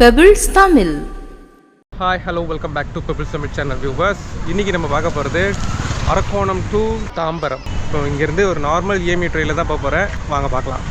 Pebbles Tamil hi hello welcome back to Pebbles Tamil channel viewers இன்றைக்கி நம்ம பார்க்க போகிறது அரக்கோணம் டு தாம்பரம். இப்போ இங்கேருந்து ஒரு நார்மல் ஏமி ட்ரெயினில் தான் போக போகிறேன் வாங்க பார்க்கலாம்.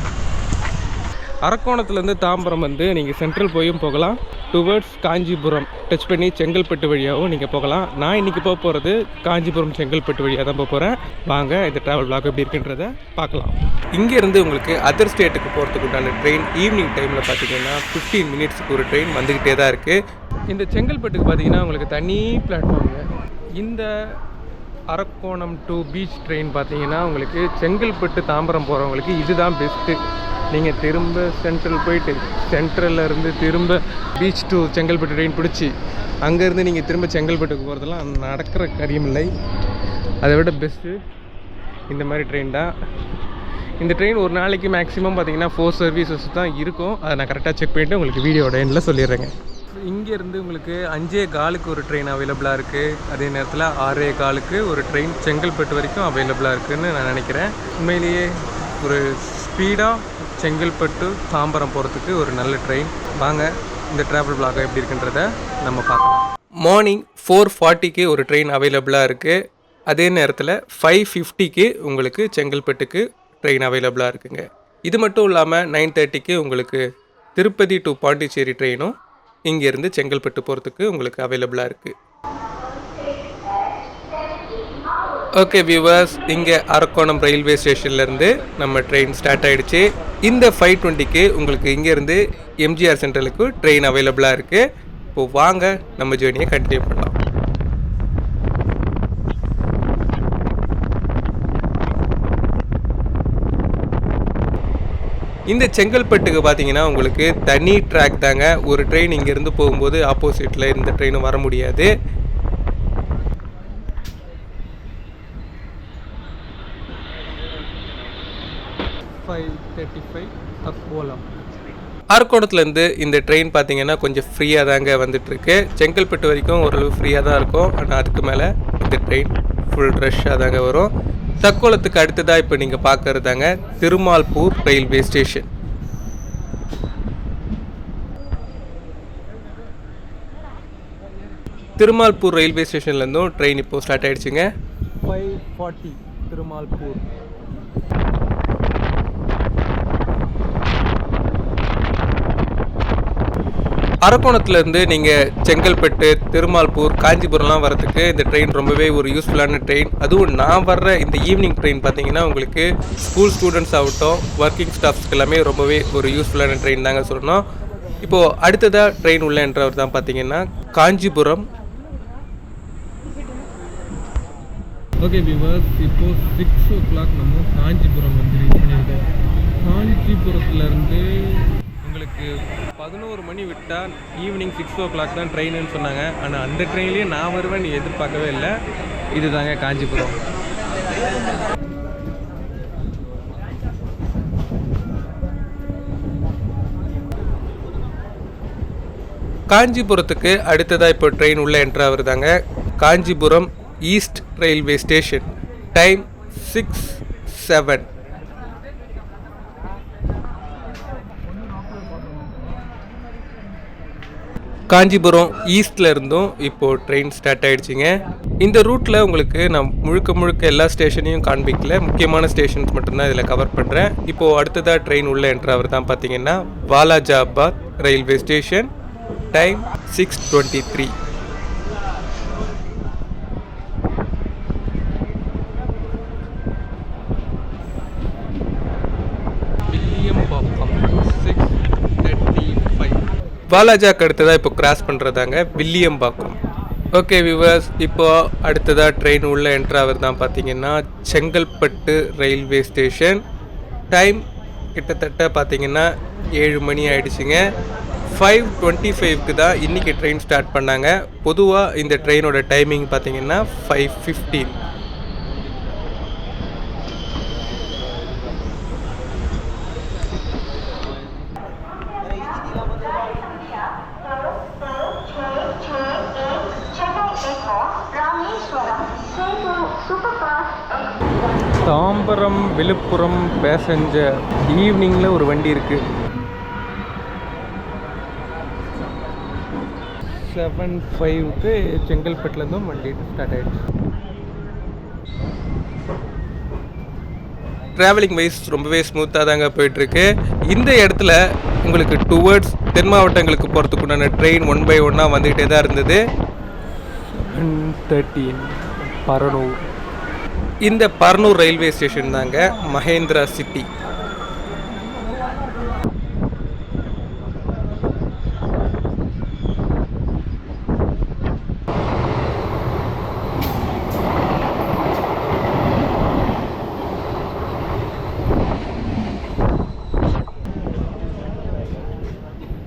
அரக்கோணத்துலேருந்து தாம்பரம் வந்து நீங்கள் சென்ட்ரல் போயும் போகலாம். டுவர்ட்ஸ் காஞ்சிபுரம் டச் பண்ணி செங்கல்பட்டு வழியாகவும் நீங்கள் போகலாம். நான் இன்றைக்கி போக போகிறது காஞ்சிபுரம் செங்கல்பட்டு வழியாக தான் போக போகிறேன் வாங்க இந்த ட்ராவல் பிளாக் எப்படி இருக்குன்றத பார்க்கலாம். இங்கேருந்து உங்களுக்கு அதர் ஸ்டேட்டுக்கு போகிறதுக்கு உண்டான ட்ரெயின் ஈவினிங் டைமில் பார்த்தீங்கன்னா ஃபிஃப்டீன் மினிட்ஸ்க்கு ஒரு ட்ரெயின் வந்துக்கிட்டே தான் இருக்குது இந்த செங்கல்பட்டுக்கு பார்த்தீங்கன்னா உங்களுக்கு தனி பிளாட்ஃபார்முங்க இந்த அரக்கோணம் டு பீச் ட்ரெயின் பார்த்தீங்கன்னா உங்களுக்கு செங்கல்பட்டு தாம்பரம் போகிறவங்களுக்கு இதுதான் பெஸ்ட்டு நீங்கள் திரும்ப சென்ட்ரல் போயிட்டு சென்ட்ரல்ல இருந்து திரும்ப பீச் டு செங்கல்பட்டு ட்ரெயின் பிடிச்சி அங்கேருந்து நீங்கள் திரும்ப செங்கல்பட்டுக்கு போகிறதெல்லாம் நடக்கிற காரியமில்லை. அதை விட பெஸ்ட்டு இந்த மாதிரி ட்ரெயின் தான். இந்த ட்ரெயின் ஒரு நாளைக்கு மேக்ஸிமம் பார்த்தீங்கன்னா ஃபோர் சர்வீசஸ் தான் இருக்கும். அதை நான் கரெக்டாக செக் பண்ணிவிட்டு உங்களுக்கு வீடியோட எண்டில் சொல்லிடுறேங்க. இங்கேருந்து உங்களுக்கு அஞ்சே காலுக்கு ஒரு ட்ரெயின் அவைலபிளாக இருக்குது அதே நேரத்தில் ஆறே காலுக்கு ஒரு ட்ரெயின் செங்கல்பட்டு வரைக்கும் அவைலபிளாக இருக்குதுன்னு நான் நினைக்கிறேன். உண்மையிலேயே ஒரு ஸ்பீடாக செங்கல்பட்டு தாம்பரம் போகிறதுக்கு ஒரு நல்ல ட்ரெயின் வாங்க இந்த ட்ராவல் பிளாக் எப்படி இருக்குன்றத நம்ம பார்க்கலாம். மார்னிங் ஃபோர் ஃபார்ட்டிக்கு ஒரு ட்ரெயின் அவைலபிளாக இருக்குது அதே நேரத்தில் ஃபைவ் ஃபிஃப்டிக்கு உங்களுக்கு செங்கல்பட்டுக்கு ட்ரெயின் அவைலபிளாக இருக்குங்க. இது மட்டும் இல்லாமல் நைன் தேர்ட்டிக்கு உங்களுக்கு திருப்பதி டு பாண்டிச்சேரி ட்ரெயினும் இங்கேருந்து செங்கல்பட்டு போகிறதுக்கு உங்களுக்கு அவைலபிளாக இருக்குது ஓகே வியூவர்ஸ் இங்கே அரக்கோணம் ரயில்வே ஸ்டேஷன்லேருந்து நம்ம ட்ரெயின் ஸ்டார்ட் ஆகிடுச்சு இந்த ஃபைவ் டுவெண்ட்டிக்கு உங்களுக்கு இங்கேருந்து எம்ஜிஆர் சென்ட்ரலுக்கு ட்ரெயின் அவைலபிளாக இருக்குது இப்போது வாங்க நம்ம ஜேர்னியை கண்டினியூ பண்ணலாம். இந்த செங்கல்பட்டுக்கு பார்த்தீங்கன்னா உங்களுக்கு தனி ட்ராக் தாங்க. ஒரு ட்ரெயின் இங்கேருந்து போகும்போது ஆப்போசிட்டில் இந்த ட்ரெயினும் வர முடியாது. ஃபைவ் தேர்ட்டி ஃபைவ் போகலாம் அரக்கோணத்துலேருந்து இந்த ட்ரெயின் பார்த்தீங்கன்னா கொஞ்சம் ஃப்ரீயாக தாங்க வந்துட்டுருக்கு. செங்கல்பட்டு வரைக்கும் ஓரளவு ஃப்ரீயாக தான் இருக்கும். ஆனால் அதுக்கு மேலே இந்த ட்ரெயின் ஃபுல் ரஷ்ஷாக தாங்க வரும். தக்கோலத்துக்கு அடுத்ததாக இப்போ நீங்கள் பார்க்கறது தாங்க Thirumalpur railway station Thirumalpur railway ஸ்டேஷன்லேருந்தும் train இப்போ ஸ்டார்ட் ஆயிடுச்சுங்க. Five forty Thirumalpur. அரக்கோணத்துலேருந்து நீங்கள் செங்கல்பட்டு திருமால்பூர் காஞ்சிபுரம்லாம் வரதுக்கு இந்த ட்ரெயின் ரொம்பவே ஒரு யூஸ்ஃபுல்லான ட்ரெயின் அதுவும் நான் வர்ற இந்த ஈவினிங் ட்ரெயின் பார்த்தீங்கன்னா உங்களுக்கு ஸ்கூல் ஸ்டூடெண்ட்ஸ் ஆகட்டும் ஒர்க்கிங் ஸ்டாஃப்ஸ்க்கு எல்லாமே ரொம்பவே ஒரு யூஸ்ஃபுல்லான ட்ரெயின் தாங்க சொல்லணும். இப்போது அடுத்ததாக ட்ரெயின் உள்ள என்றவர் தான் பார்த்தீங்கன்னா காஞ்சிபுரம். ஓகே விவர்ஸ் இப்போ சிக்ஸ் ஓ கிளாக் நம்ம காஞ்சிபுரம் வந்து ரீச் பண்ணியிருக்கோம். காஞ்சிபுரத்துலேருந்து எனக்கு பதினோரு மணி விட்டால் ஈவினிங் சிக்ஸ் ஓ கிளாக் தான் ட்ரெயின்னு சொன்னாங்க. ஆனால் அந்த ட்ரெயின்லேயே நான் வருவேன் எதிர்பார்க்கவே இல்லை. இதுதாங்க காஞ்சிபுரம். காஞ்சிபுரத்துக்கு அடுத்ததாக இப்போ ட்ரெயின் உள்ள என்ட்ரு ஆகுறதாங்க Kanchipuram East railway station time six seven Kanchipuram ஈஸ்டில் இருந்தும் இப்போது ட்ரெயின் ஸ்டார்ட் ஆகிடுச்சிங்க இந்த ரூட்டில் உங்களுக்கு நான் முழுக்க முழுக்க எல்லா ஸ்டேஷனையும் காண்பிக்கல. முக்கியமான ஸ்டேஷன்ஸ் மட்டும்தான் இதில் கவர் பண்ணுறேன் இப்போது அடுத்ததாக ட்ரெயின் உள்ள என்ட்ராவர் தான் பார்த்தீங்கன்னா Walajabad railway station time six twenty three Villiyambakkam six thirty five வாலாஜாக்கு அடுத்ததாக இப்போ கிராஸ் பண்ணுறதாங்க வில்லியம்பாக்கம். ஓகே விவர்ஸ் இப்போ அடுத்ததாக ட்ரெயின் உள்ளே என்ட்ராவர் தான் பார்த்தீங்கன்னா செங்கல்பட்டு ரயில்வே ஸ்டேஷன் டைம் கிட்டத்தட்ட பார்த்தீங்கன்னா ஏழு மணி ஆயிடுச்சுங்க. ஃபைவ் டுவெண்ட்டி ஃபைவ்க்கு தான் இன்றைக்கி ட்ரெயின் ஸ்டார்ட் பண்ணாங்க. பொதுவாக இந்த ட்ரெயினோட டைமிங் பார்த்தீங்கன்னா five fifteen Tambaram Villupuram passenger ஈவினிங்கில் ஒரு வண்டி இருக்குது செவன் ஃபைவ்க்கு செங்கல்பட்டுலேருந்தும் வண்டி ஸ்டார்ட் ஆகிடுச்சு ட்ராவலிங் வைஸ் ரொம்பவே ஸ்மூத்தாக தாங்க போயிட்டுருக்கு. இந்த இடத்துல உங்களுக்கு டுவர்ட்ஸ் தென் மாவட்டங்களுக்கு போகிறதுக்கு உண்டான ட்ரெயின் ஒன் பை ஒன்னாக வந்துக்கிட்டே தான் இருந்தது. தேர்ட்டீன் பரனூர். இந்த பரனூர் ரயில்வே ஸ்டேஷன் தாங்க மகேந்திரா சிட்டி.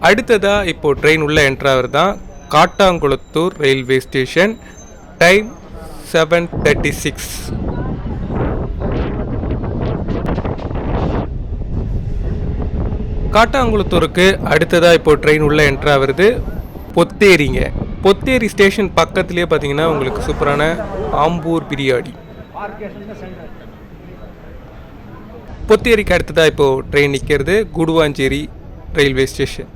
அடுத்ததாக இப்போ ட்ரெயின் உள்ள என்ட்ராவர் தான் Kattankulathur railway station. Time seven thirty six காட்டாங்குளத்தூருக்கு அடுத்ததாக இப்போ ட்ரெயின் உள்ள என்ட்ரா வருது பொத்தேரிங்க. பொத்தேரி ஸ்டேஷன் பக்கத்துலேயே பார்த்தீங்கன்னா உங்களுக்கு சூப்பரான ஆம்பூர் பிரியாணி. பொத்தேரிக்கு அடுத்ததாக இப்போ ட்ரெயின் நிற்கிறது குடுவாஞ்சேரி ரயில்வே ஸ்டேஷன்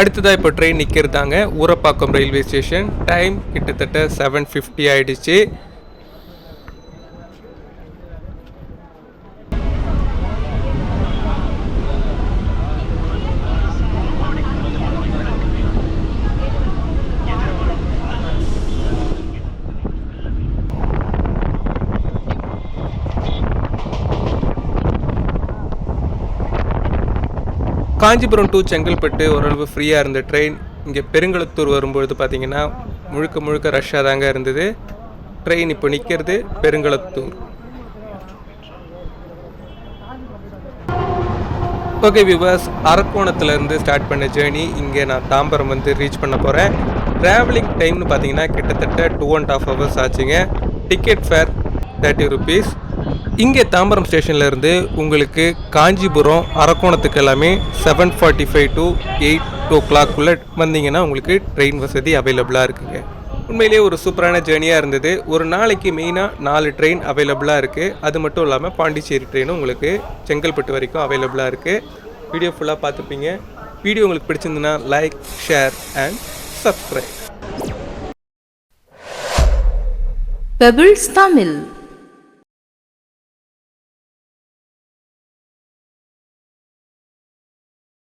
அடுத்ததாக இப்போ ட்ரெயின் நிற்கிறதாங்க ஊரப்பாக்கம் ரயில்வே ஸ்டேஷன் டைம் கிட்டத்தட்ட செவன் ஃபிஃப்டி ஆகிடுச்சு காஞ்சிபுரம் டு செங்கல்பட்டு ஓரளவு ஃப்ரீயாக இருந்த ட்ரெயின் இங்கே பெருங்களத்தூர் வரும்பொழுது பார்த்தீங்கன்னா முழுக்க முழுக்க ரஷ்ஷாக தாங்க இருந்தது. ட்ரெயின் இப்போ நிற்கிறது பெருங்களத்தூர். ஓகே விவர்ஸ் அரக்கோணத்துலேருந்து ஸ்டார்ட் பண்ண ஜேர்னி இங்கே நான் தாம்பரம் வந்து ரீச் பண்ண போகிறேன் ட்ராவலிங் டைம்னு பார்த்தீங்கன்னா கிட்டத்தட்ட டூ அண்ட் ஆஃப் ஹவர்ஸ் ஆச்சுங்க. டிக்கெட் ஃபேர் தேர்ட்டி ருபீஸ் இங்கே தாம்பரம் ஸ்டேஷன்லேருந்து உங்களுக்கு காஞ்சிபுரம் அரக்கோணத்துக்கு எல்லாமே seven forty five to eight ஓ கிளாக்குள்ளே வந்தீங்கன்னா உங்களுக்கு ட்ரெயின் வசதி அவைலபிளாக இருக்குங்க. உண்மையிலேயே ஒரு சூப்பரான ஜேர்னியாக இருந்தது. ஒரு நாளைக்கு மெயினாக நாலு ட்ரெயின் அவைலபிளாக இருக்குது அது மட்டும் இல்லாமல் பாண்டிச்சேரி ட்ரெயினும் உங்களுக்கு செங்கல்பட்டு வரைக்கும் அவைலபிளாக இருக்குது வீடியோ ஃபுல்லாக பார்த்துப்பீங்க. வீடியோ உங்களுக்கு பிடிச்சிருந்துன்னா like share and subscribe Pebbles Tamil